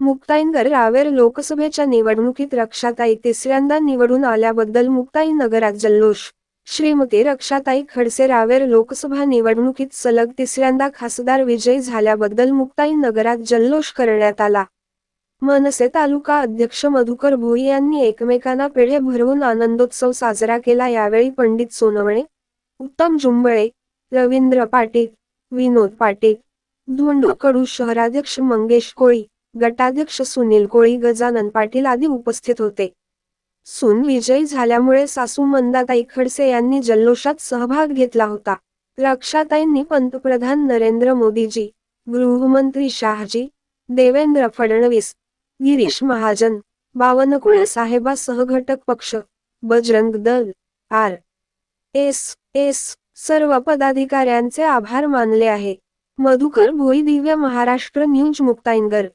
मुक्ताईनगर रावेर लोकसभेच्या निवडणुकीत रक्षाताई तिसऱ्यांदा निवडून आल्याबद्दल मुक्ताई नगरात जल्लोष. श्रीमती रक्षाताई खडसे रावेर लोकसभा निवडणुकीत सलग तिसऱ्यांदा खासदार विजयी झाल्याबद्दल मुक्ताई नगरात जल्लोष करण्यात आला. मनसे तालुका अध्यक्ष मधुकर भोई यांनी एकमेकांना पेढे भरवून आनंदोत्सव साजरा केला. यावेळी पंडित सोनवणे उत्तम जुंबळे रवींद्र पाटील विनोद पाटील धोंडू कडू शहराध्यक्ष मंगेश कोळी गटाध्यक्ष सुनील कोळी गजानन पाटील आदी उपस्थित होते. सून विजयी झाल्यामुळे सासू मंदाताई खडसे यांनी जल्लोषात सहभाग घेतला होता. रक्षाताईंनी पंतप्रधान नरेंद्र मोदीजी गृहमंत्री शहाजी देवेंद्र फडणवीस गिरीश महाजन बावनकुळे साहेबा सहघटक पक्ष Bajrang Dal R. S. S. सर्व पदाधिकाऱ्यांचे आभार मानले आहे. मधुकर भोई दिव्य महाराष्ट्र न्यूज मुक्ताईनगर.